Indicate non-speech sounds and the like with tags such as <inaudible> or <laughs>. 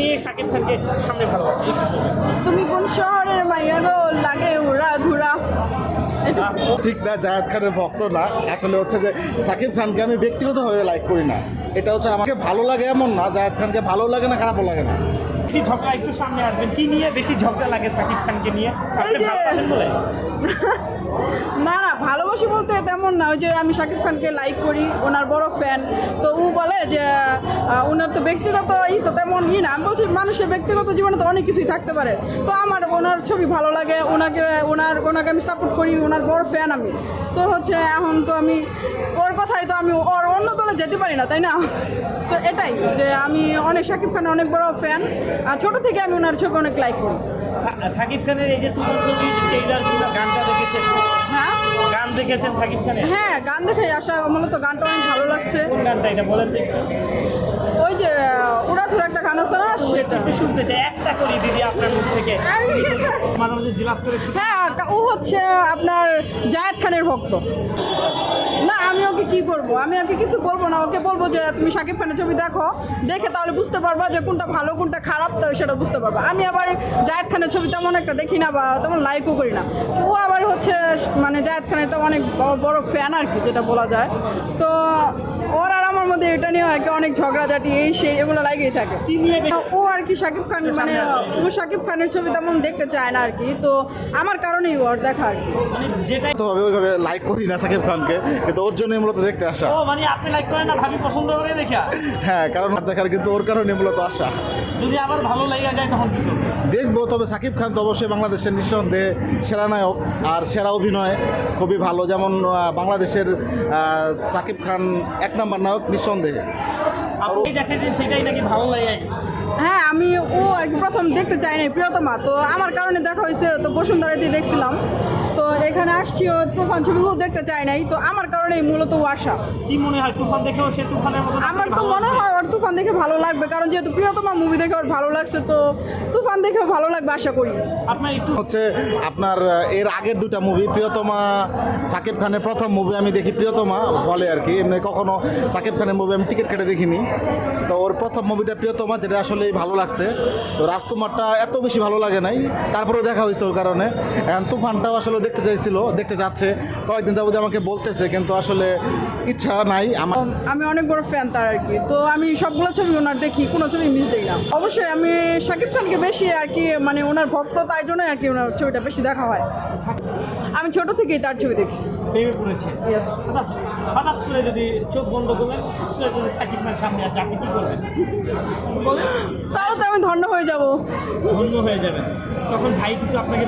নিয়ে শাকিব খানকে সামনে ভালো। তুমি কোন শহরের মাইয়া গো? লাগে উড়া ধুরা। ঠিক না জায়েদ খানের ভক্ত না। আসলে হচ্ছে যে সাকিব খানকে আমি ব্যক্তিগতভাবে লাইক করি না। এটা হচ্ছে আমাকে ভালো লাগে এমন না জাহেদ খানকে ভালো লাগে না খারাপও লাগে না। বেশি ঝগড়া একটু সামনে আসবেন। কি নিয়ে বেশি ঝগড়া লাগে শাকিব খানকে নিয়ে? আপনি যে- না না ভালোবাসি বলতে তেমন না। ওই যে আমি শাকিব খানকে লাইক করি ওনার বড় ফ্যান তো ও বলে যে ওনার তো ব্যক্তিগত ই তো তেমন ই না। আমি বলছি মানুষের ব্যক্তিগত জীবনে তো অনেক কিছুই থাকতে পারে। তো আমার ওনার ছবি ভালো লাগে ওনাকে ওনার ওনাকে আমি সাপোর্ট করি ওনার বড় ফ্যান আমি। তো হচ্ছে এখন তো আমি ওর কথাই তো আমি ওর অন্য দলে যেতে পারি না তাই না? তো এটাই যে আমি অনেক শাকিব খানের অনেক বড় ফ্যান আর ছোটো থেকে আমি ওনার ছবি অনেক লাইক করি। শাকিব খানের এই যে তুমুল ছবি গানটা দেখেছেন? হ্যাঁ? গান দেখেছেন শাকিব খানের? হ্যাঁ গান দেখে আসা মূলত গানটা অনেক ভালো লাগছে। কোন গানটা এটা বলেন ওই যে উড়াধুরা একটা গান আছে না? সেটা। একটু শুনতে চাই। একটা করি দিদি আপনার মুখ থেকে। <laughs> মাঝে মাঝে জিজ্ঞাসা করে হ্যাঁ ও হচ্ছে আপনার জায়েদ খানের ভক্ত। কি করব? আমি ওকে কিছু বলব না। ওকে বলব যে, তুমি শাকিব খানের ছবি দেখো। দেখে তাহলে বুঝতে পারবা যে কোনটা ভালো, কোনটা খারাপ, তো সেটা বুঝতে পারবা। আমি আবার জায়েদ খানের ছবি তেমন একটা দেখি না বা তেমন লাইকও করি না। ও আবার হচ্ছে মানে জায়েদ খানের তো অনেক বড়- ফ্যান আর কি, যেটা বলা যায়। তো ওর আর আমার এটা নিয়ে আর কি অনেক ঝগড়াঝাটি এই সেই এগুলো লাগেই থাকে। ও আর কি শাকিব খান মানে ও শাকিব খানের ছবি তেমন দেখতে চায় না আর কি তো আমার কারণেই ওর দেখা আর কি। মানে যেটাই তো আমি ওইভাবে লাইক করি না সাকিব খানকে কিন্তু ওর জন্যই মূলত দেখতে আসা। ও মানে আপনি লাইক করেন না ভাবি পছন্দ করে দেখা হ্যাঁ কারণ ওর দেখার কিন্তু ওর কারণে মূলত আসা। যদি আবার ভালো লেগে যায় তখন কি দেখব তবে সাকিব খান তো অবশ্যই বাংলাদেশের নিঃসন্দেহে সেরা নায়ক আর সেরা অভিনয় খুবই ভালো। যেমন বাংলাদেশের আহ, সাকিব খান এক নম্বর নায়ক নিঃসন্দেহে। হ্যাঁ আমি ও আর কি প্রথম দেখতে চাই নাই প্রিয়তমা। তো আমার কারণে দেখা হয়েছে তো বসুন্ধরাতে দেখছিলাম। তো এখানে আসছি ও তুফান ছবিও দেখতে চাই নাই তো আমার কারণেই মূলত ও আসা। কি মনে হয় তুফান দেখেও সে তুফানের মতো আমার তো মনে হয় ওর তুফান দেখে ভালো লাগবে কারণ যেহেতু প্রিয়তমা মুভি দেখে ওর ভালো লাগছে তো তুফান দেখেও ভালো লাগবে আশা করি। হচ্ছে আপনার এর আগের দুটা মুভি প্রিয়তমা সাকিব খানের প্রথম মুভি আমি দেখি প্রিয়তমা বলে আর কি। এমনি কখনো সাকিব খানের মুভি আমি টিকিট কেটে দেখিনি। তো ওর প্রথম মুভিটা প্রিয়তমা যেটা আসলেই ভালো লাগছে। তো রাজকুমারটা এত বেশি ভালো লাগে নাই। তারপরেও দেখা হয়েছে ওর কারণে। এখন তুফানটাও আসলে দেখতে চাইছিল দেখতে যাচ্ছে। কয়েকদিন যাবত আমাকে বলতেছে কিন্তু আসলে ইচ্ছা নাই আমার। আমি অনেক বড় ফ্যান তার আর কি। তো আমি সবগুলো ছবি ওনার দেখি কোনো ছবি মিস দিই না। অবশ্যই আমি শাকিব খানকে বেশি আর কি মানে ওনার ভক্ত তাই জন্য আর কি ওনার ছবিটা বেশি দেখা হয়। আমি ছোট থেকেই তার ছবি দেখি। প্রেমে পড়েছে? হঠাৎ করে যদি চোখ বন্ধ যদি সাকিব খান সামনে আসে আপনি কি করবেন? তাহলে তো আমি ধন্য হয়ে যাব। ধন্য হয়ে যাবেন। তখন ভাই কিছু আপনাকে